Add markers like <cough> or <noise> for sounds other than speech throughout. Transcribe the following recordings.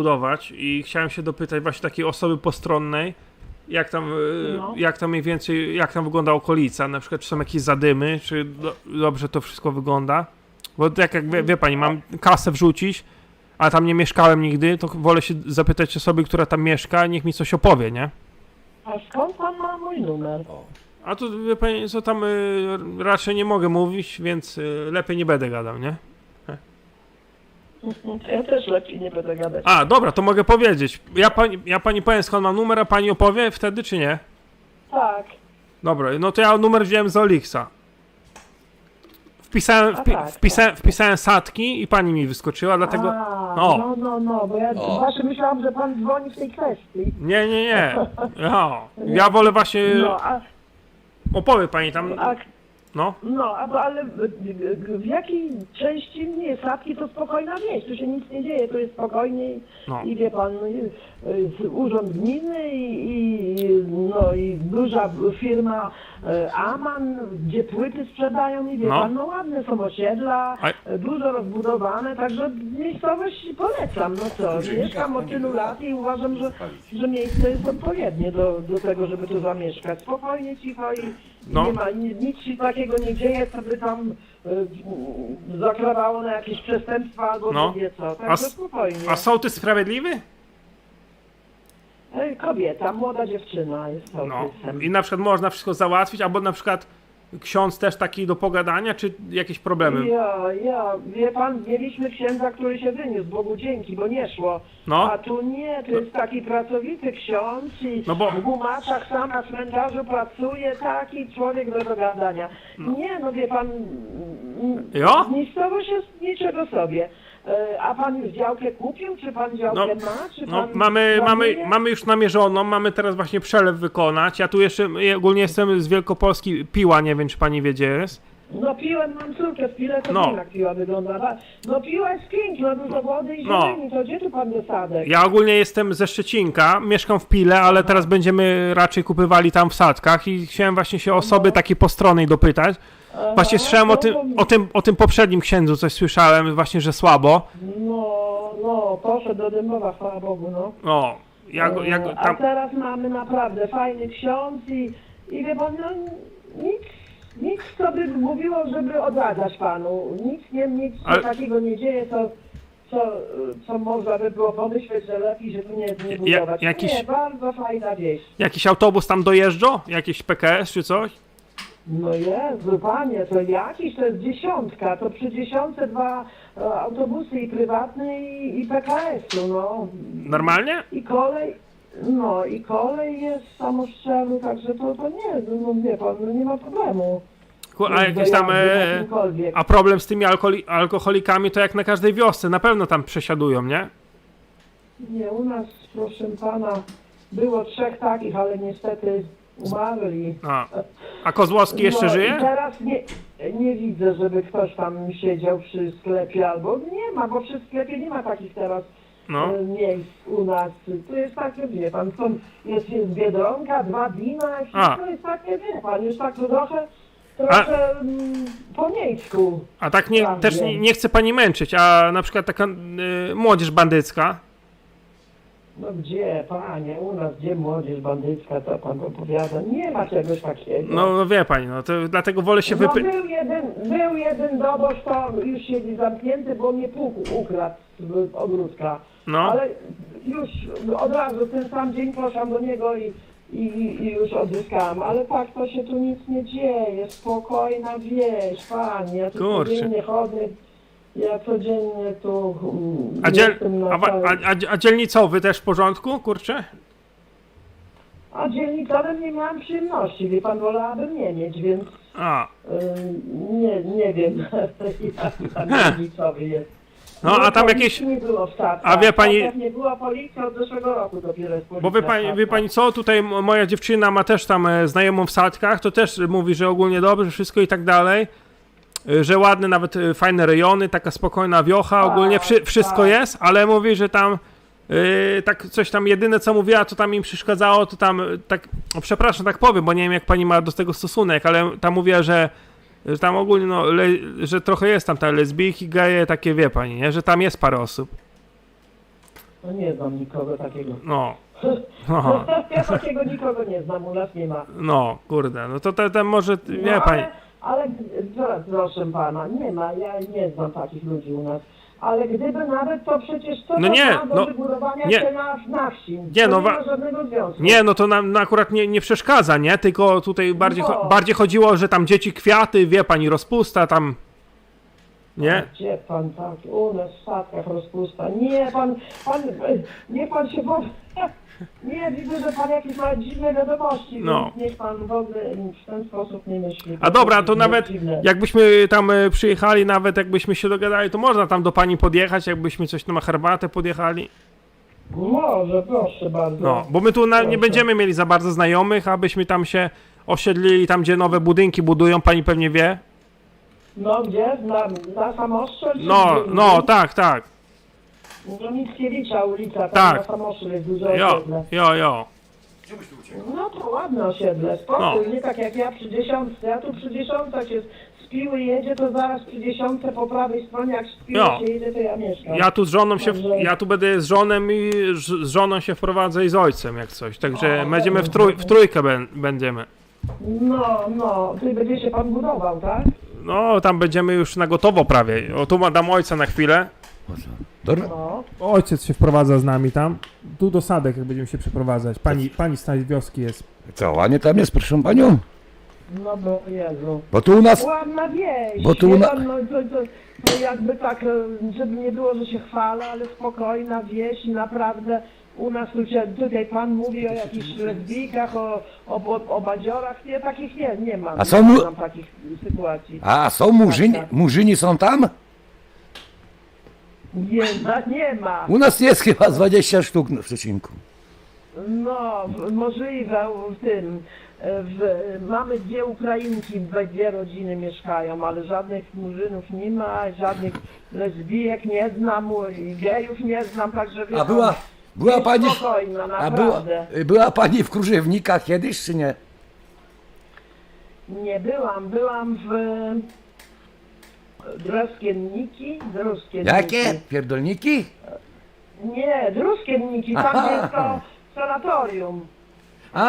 budować i chciałem się dopytać właśnie takiej osoby postronnej, jak tam, y, No. jak tam mniej więcej, jak tam wygląda okolica, na przykład czy są jakieś zadymy, czy do, dobrze to wszystko wygląda. Bo tak jak wie, wie pani, mam kasę wrzucić, a tam nie mieszkałem nigdy, to wolę się zapytać osoby, która tam mieszka, niech mi coś opowie, nie? A skąd pan ma mój numer? A tu wie pani, co tam y, raczej nie mogę mówić, więc y, lepiej nie będę gadał, nie? Ja też lepiej nie będę gadać. A, dobra, to mogę powiedzieć. Ja pani, ja pani powiem skąd mam numer, a pani opowie wtedy, czy nie? Tak. Dobra, no to ja numer wziąłem z Olixa. Wpisałem, A wpi, tak, wpisałem, tak. wpisałem satki i pani mi wyskoczyła, dlatego... A, no. no, no, no, bo ja O. właśnie myślałam, że pan dzwoni w tej kwestii. Nie, nie, nie. Ja, <laughs> ja wolę właśnie... No, a, Opowie pani tam... a, No. no, a, bo- ale w, jakiej części nie sadki to spokojna wieś, tu się nic nie dzieje, tu jest spokojnie i, No. i wie pan, no, y, urząd gminy i, i, no, i duża firma y, Aman, gdzie płyty sprzedają i wie No. pan, no ładne są osiedla, A- dużo rozbudowane, także miejscowość polecam, no co, mieszkam od tylu lat i uważam, że, że miejsce jest odpowiednie do, do tego, żeby tu zamieszkać. Spokojnie, cicho i No. nie ma, ni- nic się takiego nie dzieje, co by tam y, zakrawało na jakieś przestępstwa albo No. wie co, A także s- spokojnie. A sołtys sprawiedliwy? Ej, Kobieta, młoda dziewczyna jest No. sołtysem. I na przykład można wszystko załatwić, albo na przykład ksiądz też taki do pogadania, czy jakieś problemy? Ja, ja, wie pan, mieliśmy księdza, który się wyniósł, Bogu dzięki, bo nie szło. No. A tu nie, to jest taki pracowity ksiądz i No bo- w gumaczach sam na cmentarzu pracuje, taki człowiek do dogadania. Nie, no wie pan, Jo? miejscowość jest niczego sobie. E, A pan już działkę kupił, czy pan działkę No, ma, czy No, mamy, mamy, mamy już namierzoną, mamy teraz właśnie przelew wykonać. Ja tu jeszcze, ja ogólnie jestem z Wielkopolski, Piła, nie wiem czy pani wie gdzie jest. No piłem, mam córkę w Pile, to No. jak piła wygląda. Ba- No piła jest piękna, dużo wody i No. zieleni, to gdzie tu pan dosadek? Ja ogólnie jestem ze Szczecinka, mieszkam w Pile, ale teraz będziemy raczej kupywali tam w Sadkach i chciałem właśnie się osoby takiej postronnej dopytać. Właśnie słyszałem o tym, o, tym, o tym poprzednim księdzu, coś słyszałem właśnie, że słabo. No, no, poszedł do Dębowa, chwała Bogu, no. O, ja go, ja go E, A tam... teraz mamy naprawdę fajny ksiądz i, i wie pan, no nic, nic co by mówiło, żeby odradzać panu. Nic nie, nic Ale- takiego nie dzieje, co, co, co można by było pomyśleć, że lepiej, że tu nie, nie budować. jakiś- Nie, bardzo fajna wieś. Jakiś autobus tam dojeżdża? Jakiś PKS czy coś? No Jezu, panie, to jakiś, to jest dziesiątka, to przy dziesiątce dwa e, autobusy i prywatne i, i PKS-u, no. Normalnie? I kolej, no i kolej jest samostrzelny, także to, to nie, no wie pan, no nie ma problemu. Ku- A jakieś tam... E, jakimkolwiek. a problem z tymi alkoholi, alkoholikami to jak na każdej wiosce, na pewno tam przesiadują, nie? Nie, u nas, proszę pana, było trzech takich, ale niestety umarli. A, a Kozłowski jeszcze no, żyje? I teraz nie, nie widzę, żeby ktoś tam siedział przy sklepie albo nie ma, bo przy sklepie nie ma takich teraz No. e, miejsc u nas. To jest takie, wie pan, są, jest, jest Biedronka, dwa wina, wszystko jest takie, wie pan, już tak trochę, trochę mm, po miejscu. A tak nie, też nie, nie chce pani męczyć, a na przykład taka y, młodzież bandycka, No gdzie, panie, u nas gdzie młodzież bandycka, to pan opowiada, nie ma czegoś takiego. no wie pani, no to dlatego wolę się No wypy... był jeden, był jeden dobosz, to już siedzi zamknięty, bo mnie puk ukradł z ogródka. No, Ale już od razu ten sam dzień poszłam do niego i, i, i już odzyskałam. Ale tak, to się tu nic nie dzieje. Spokojna wieś, panie. Ja tu Kurczę. codziennie chodzę. Ja codziennie tu mm, a, dziel... a, a, a, dzielnicowy też w porządku, kurczę? A dzielnicowym nie miałam przyjemności, wie pan, wolałabym nie mieć, więc A, y, nie, nie wiem, <laughs> jak tam dzielnicowy jest. No, a tam jakieś-. A wie pani- Nie było policji od zeszłego roku dopiero jest policja. bo wie pani, wie pani co, tutaj moja dziewczyna ma też tam e, znajomą w Sadkach, to też mówi, że ogólnie dobrze, wszystko i tak dalej. E, Że ładne, nawet e, fajne rejony, taka spokojna wiocha, ogólnie wszy, wszystko tak. jest, ale mówi, że tam e, tak coś tam jedyne co mówiła, to tam im przeszkadzało, to tam e, tak, o, przepraszam, tak powiem, bo nie wiem jak pani ma do tego stosunek, ale tam mówiła, że, że tam ogólnie, no, le, że trochę jest tam te lesbijki, geje, takie wie pani, nie? że tam jest parę osób. No nie znam nikogo takiego. No. <laughs> No, Ja takiego nikogo nie znam, u nas nie ma. no kurde, no to te, te może, No, wie pani. ale, ale zaraz, proszę pana, nie ma, ja nie znam takich ludzi u nas. Ale gdyby nawet to przecież co No to nie, ma do no, wygórowania nie. się na, na wsi? Nie, to no nie ma żadnego związku. Nie, no to nam, nam akurat nie, nie przeszkadza, nie? Tylko tutaj bardziej, cho- No. bardziej chodziło, że tam dzieci kwiaty, wie pani, rozpusta tam. Nie? Gdzie pan tak, u nas w statkach rozpusta. Nie, pan, pan, nie pan się bo... <laughs> Nie, widzę, że pan jakieś ma dziwne wiadomości, No. więc niech pan w ogóle w ten sposób nie myśli. A dobra, to nawet dziwne. jakbyśmy tam e, przyjechali, nawet jakbyśmy się dogadali, to można tam do pani podjechać, jakbyśmy coś na herbatę podjechali. Może, proszę bardzo. No, bo my tu na, nie Proszę. będziemy mieli za bardzo znajomych, abyśmy tam się osiedlili, tam gdzie nowe budynki budują, pani pewnie wie. No gdzie? Na, na Samostrzel? czy No, gdzie? no, tak, tak. Do Mickiewicza ulica, tam Tak. na Samostrzel jest duże Jo, osiedle. jo, jo. No to ładne osiedle, spokój, No. nie tak jak ja przy dziesiątce. Ja tu przy dziesiątkach się z piły jedzie, to zaraz przy dziesiątce po prawej stronie, jak z piły się jedzie, to ja mieszkam. Ja tu z żoną się, ja tu będę z żoną i z z żoną się wprowadzę i z ojcem jak coś, także będziemy w, trój, w trójkę ben, będziemy. No, no, ty będzie się pan budował, tak? No, tam będziemy już na gotowo prawie. O, tu ma dam ojca na chwilę. Dobra. No. Ojciec się wprowadza z nami tam. Tu do sadek, jak będziemy się przeprowadzać. Pani, pani z tej wioski jest. Co, ładnie tam jest, proszę panią? No bo Jezu. Bo tu u nas... Ładna wieś. Bo tu Wie na- pan, no, to, to, to jakby tak, e, żeby nie było, że się chwalę, ale spokojna wieś i naprawdę u nas tu się, tutaj pan mówi o jakichś lesbijkach, o, o, o, o badziorach, nie, takich nie, nie mam. A są mu- Nie mam takich sytuacji. A, są murzyni? Tak, tak. Murzyni są tam? Nie ma, nie ma. U nas jest chyba z 20 sztuk w przecinku. No, możliwe w tym. W, mamy dwie Ukrainki, dwie rodziny mieszkają, ale żadnych murzynów nie ma, żadnych lesbijek nie znam, gejów nie znam, także wie A pan, była, była jest pani... spokojna, A była, naprawdę. była pani w Krużewnikach kiedyś, czy nie? Nie byłam, byłam w Droskienniki, Droskienniki. Jakie? Pierdolniki? Nie, Druskienniki, tam Aha. jest to sanatorium. A,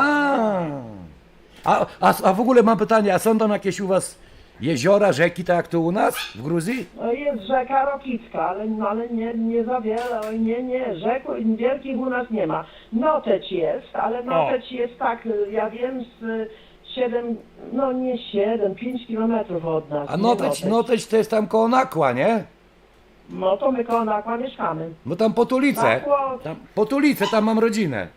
a, a, a w ogóle mam pytanie, a są tam jakieś u was jeziora, rzeki, tak jak to u nas w Gruzji? No jest rzeka Rokicka, ale, no, ale nie, nie za wiele, oj nie, nie, rzek wielkich u nas nie ma. Noteć jest, ale Noteć jest tak, y, ja wiem, z 7, no nie 7, 5 kilometrów od nas. A nie Noteć, Noteć to jest tam koło Nakła, nie? No to my koło Nakła mieszkamy. Bo tam Potulice. Nakło, Tam, Potulice, tam mam rodzinę.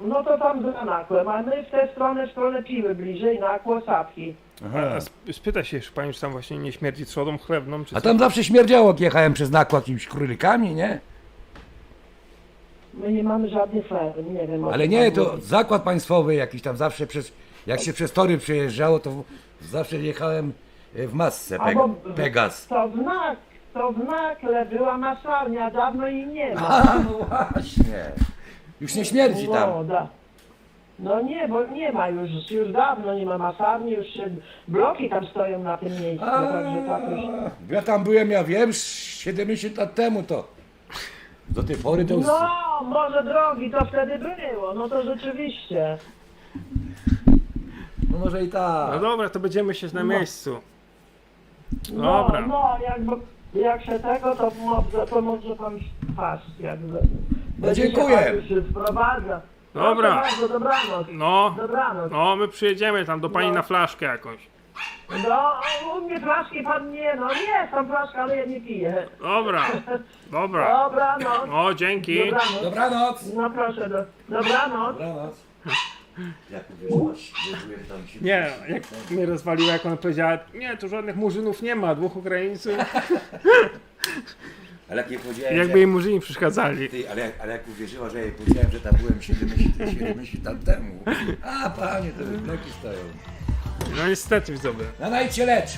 no to tam za Nakłem, a my w tę stronę, w stronę Piły bliżej, Nakło, Sapki. Aha. Spyta się jeszcze pani, czy tam właśnie nie śmierdzi trzodą chlebną, czy A co? tam zawsze śmierdziało, jak jechałem przez Nakła jakimiś królikami, nie? My nie mamy żadnych ferm, nie wiem. o Ale czym nie, pan to mówi. zakład państwowy jakiś tam zawsze przez... Jak się przez tory przejeżdżało, to zawsze jechałem e, w masce, Peg, Pegas. To w Nak, to w Nakle była masarnia, dawno jej nie ma. A, no właśnie. Już nie śmierdzi tam. No, da. no nie, bo nie ma już, już dawno nie ma masarni, już się bloki tam stoją na tym miejscu, A, także tak już. Ja tam byłem, ja wiem, 70 lat temu to. Do tej pory to już... No, może drogi to wtedy było, no to rzeczywiście. No może i No tak. dobra, to będziemy się na No. miejscu. No, Dobra. no, jakby, jak się tego, to może, to może pan paść, jakby. Się dziękuję. pan już wprowadza. Dobra. Proszę bardzo, dobranoc. No, Dobranoc. no my przyjedziemy tam do pani No. na flaszkę jakąś. No, u mnie flaszki pan nie, no nie, tam flaszka, ale ja nie piję. Dobra, dobra. Dobranoc. O, dzięki. Dobranoc. Dobranoc. No proszę, do, dobranoc. Dobranoc. Jak uwierzyłaś, że tam się... Nie, jak mnie rozwaliła, jak ona powiedziała, nie, tu żadnych murzynów nie ma, dwóch Ukraińców. Ale jak jej powiedziałem, Jakby że... jej murzyni przeszkadzali. Ty, ale, jak- ale jak uwierzyła, że ja jej powiedziałem, że tam byłem 70, 70 lat temu. A panie, to wygląki stoją. No niestety widzowie. Na najcie lecz.